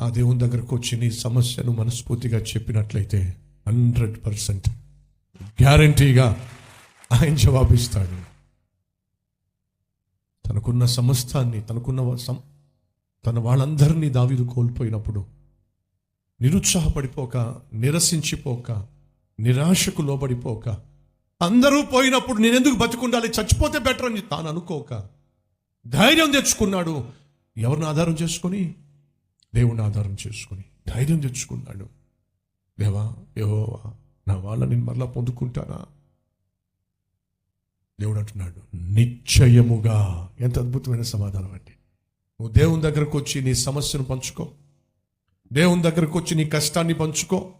ఆ దేవుని దగ్గరకు వచ్చి నీ సమస్యను మనస్ఫూర్తిగా చెప్పినట్లయితే హండ్రెడ్ పర్సెంట్ గ్యారంటీగా ఆయన జవాబిస్తాడు. తనకున్న సమస్తాన్ని తనకున్న సం- తన వాళ్ళందరినీ దావీదు కోల్పోయినప్పుడు నిరుత్సాహపడిపోక నిరసించిపోక నిరాశకు లోబడిపోక అందరూ పోయినప్పుడు నేనెందుకు బతుకుండాలి? చచ్చిపోతే బెటర్ అని తాను అనుకోక ధైర్యం తెచ్చుకున్నాడు. ఎవరిని ఆధారం చేసుకొని? దేవుని ఆధారం చేసుకొని ధైర్యం తెచ్చుకున్నాడు. దేవా యెహోవా నా వాళ్ళ నేను మరలా పొందుకుంటానా? దేవుడు అంటున్నాడు నిశ్చయముగా. ఎంత అద్భుతమైన సమాధానం అండి. నువ్వు దేవుని దగ్గరకు వచ్చి నీ సమస్యను పంచుకో. దేవుని దగ్గరకు వచ్చి నీ కష్టాన్ని పంచుకో.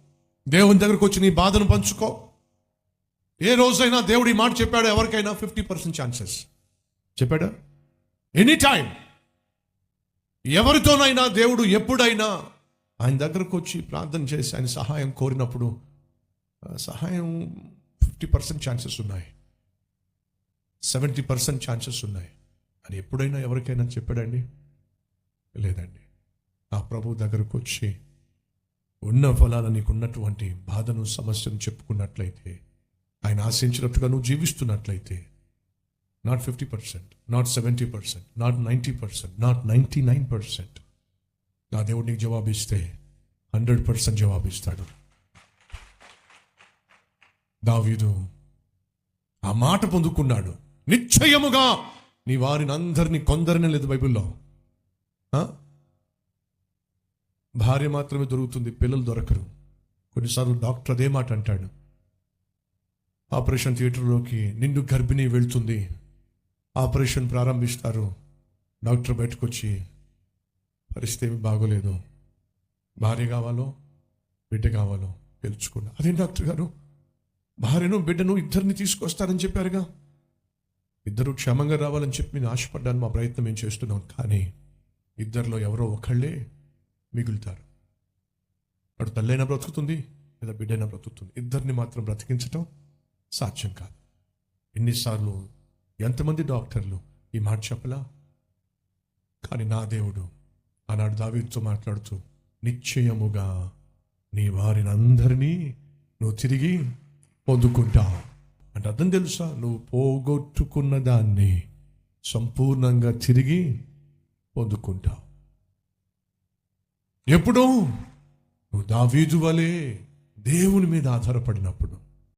దేవుని దగ్గరకు వచ్చి నీ బాధను పంచుకో. ఏ రోజైనా దేవుడు ఈ మాట చెప్పాడు ఎవరికైనా ఫిఫ్టీ పర్సెంట్ ఛాన్సెస్. చెప్పాడా? ఎనీ టైం ఎవరితోనైనా దేవుడు ఎప్పుడైనా ఆయన దగ్గరకు వచ్చి ప్రార్థన చేసి ఆయన సహాయం కోరినప్పుడు సహాయం ఫిఫ్టీ పర్సెంట్ ఛాన్సెస్ ఉన్నాయి. సెవెంటీ పర్సెంట్ ఛాన్సెస్ ఉన్నాయి. అని ఎప్పుడైనా ఎవరికైనా చెప్పాడండి? లేదండి. ఆ ప్రభు దగ్గరకు వచ్చి ఉన్న ఫలాన నీకు ఉన్నటువంటి బాధను సమస్యను చెప్పుకున్నట్లయితే ఆయన ఆశించినట్టుగా నువ్వు జీవిస్తున్నట్లయితే not fifty percent not seventy percent not ninety percent not ninety nine percent నా దేవుడు నీకు జవాబిస్తే హండ్రెడ్ పర్సెంట్ జవాబిస్తాడు. దావీదు ఆ మాట పొందుకున్నాడు. నిశ్చయముగా నీ వారిని అందరినీ కొందరిని లేదు బైబిల్లో. భార్య మాత్రమే దొరుకుతుంది పిల్లలు దొరకరు. కొన్నిసార్లు డాక్టర్ అదే మాట అంటాడు. ఆపరేషన్ థియేటర్లోకి నిండు గర్భిణి వెళ్తుంది. ఆపరేషన్ ప్రారంభిస్తారు. డాక్టర్ బయటకు వచ్చి పరిస్థితి ఏమి బాగోలేదు. భార్య కావాలో బిడ్డ కావాలో తెలుసుకున్నా. అదేం డాక్టర్ గారు? భార్యను బిడ్డను ఇద్దరిని తీసుకొస్తారని చెప్పారుగా? ఇద్దరు క్షేమంగా రావాలని చెప్పి నేను ఆశపడ్డాను మా ప్రయత్నం మేము చేస్తున్నాం. కానీ ఇద్దరిలో ఎవరో ఒకళ్ళే మిగులుతారు. అటు తల్లైనా బ్రతుకుతుంది లేదా బిడ్డైనా బ్రతుకుతుంది. ఇద్దరిని మాత్రం బ్రతికించటం సాధ్యం కాదు. ఎన్నిసార్లు ఎంతమంది డాక్టర్లు ఈ మాట చెప్పలా? కానీ నా దేవుడు ఆనాడు దావీతో మాట్లాడుతూ నిశ్చయముగా నీ వారిని అందరినీ నువ్వు తిరిగి పొందుకుంటావు అంటే అర్థం తెలుసా? నువ్వు పోగొట్టుకున్న దాన్ని సంపూర్ణంగా తిరిగి పొందుకుంటావు ఎప్పుడు నువ్వు దావీదు వలే దేవుని మీద ఆధారపడినప్పుడు